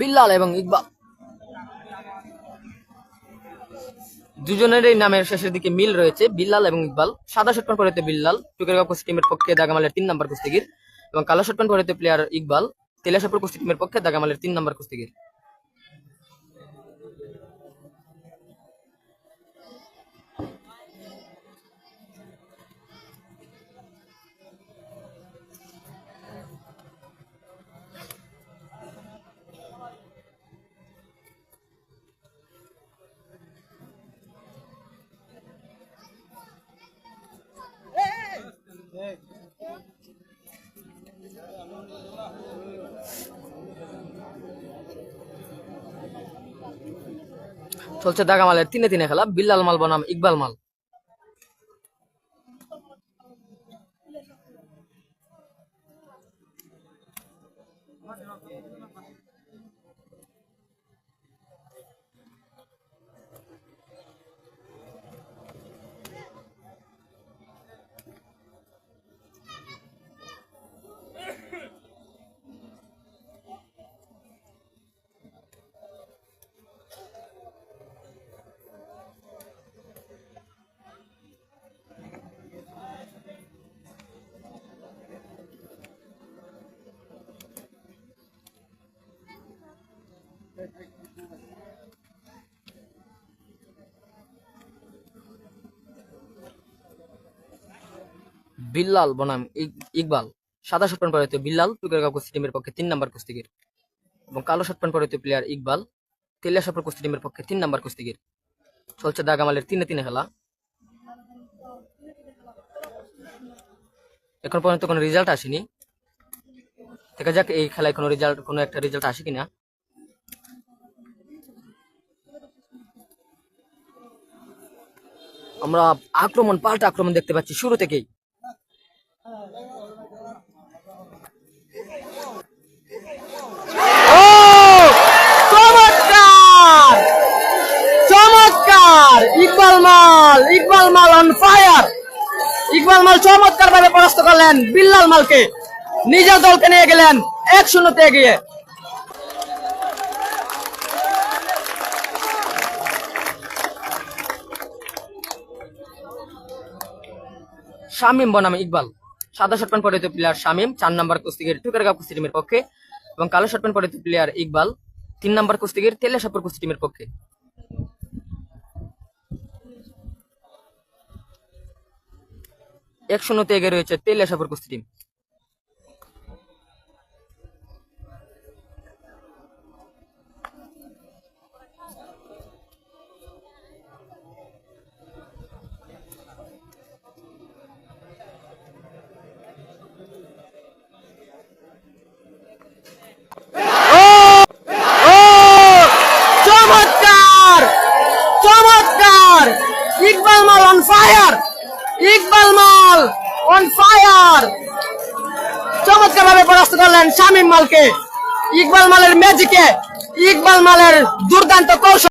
বিল্লাল এবং ইকবাল। দুজনের এই নামের শেষের দিকে মিল রয়েছে বিল্লাল এবং ইকবাল। সাদা শট প্যান্ট পরিহিত বিল্লাল টুকেরগাঁও কুস্তি টিমের পক্ষে দাগামালের তিন নম্বর কুস্তিগির এবং কালো short pant player Iqbal Telashapur কুস্তি টিমের পক্ষে দাগামালের তিন নম্বর কুস্তিগির। চলছে দাগামালের তিনে তিনে খেলা। বিল্লাল মাল বনাম ইকবাল মাল। বিল্লাল বনাম ইকবাল, সাদা শট প্যান্ট পরিহিত বিল্লাল টুকের কুস্তি টিমের পক্ষে তিন নম্বর কুস্তিগির। এবং কালো শট প্যান্ট পরিহিত প্লেয়ার ইকবাল, তেলিয়া তেলিয়াসাপুর কুস্তি টিমের পক্ষে তিন নম্বর কুস্তিগির। চলছে দাগামালের তিনে তিনে খেলা। এখন পর্যন্ত কোনো রেজাল্ট আসেনি। দেখা যাক এই খেলায় কোনো রেজাল্ট কোনো একটা রেজাল্ট আসে কিনা। আমরা আক্রমণ, পাল্টা আক্রমণ দেখতে পাচ্ছি শুরু থেকেই। চমৎকার! চমৎকার! ইকবাল মাল ইকবাল মাল অন ফায়ার ইকবাল মাল চমৎকার ভাবে পরাস্ত করলেন, বিল্লাল মালকে। নিজের দলকে নিয়ে গেলেন, এক শূন্যতে এগিয়ে। শামিম বনাম ইকবাল। সাদা শর্ট প্যান্ট পরিহিত প্লেয়ার শামিম, চার নম্বর কুস্তিগির টুকার টুকারগাঁও কুস্তি টিমের পক্ষে এবং কালো শর্ট প্যান্ট পরিহিত প্লেয়ার ইকবাল, তিন নম্বর কুস্তিগির তেলেশাপুর কুস্তি টিমের পক্ষে। এক শূন্যতে এগিয়ে রয়েছে তেলেশাপুর কুস্তি টিম। ইকবাল মাল অন ফায়ার ইকবাল মাল অন ফায়ার চমৎকার ভাবে পরাস্ত করলেন শামীম মালকে। ইকবাল মালের ম্যাজিকে ইকবাল মালের দুর্দান্ত কৌশল।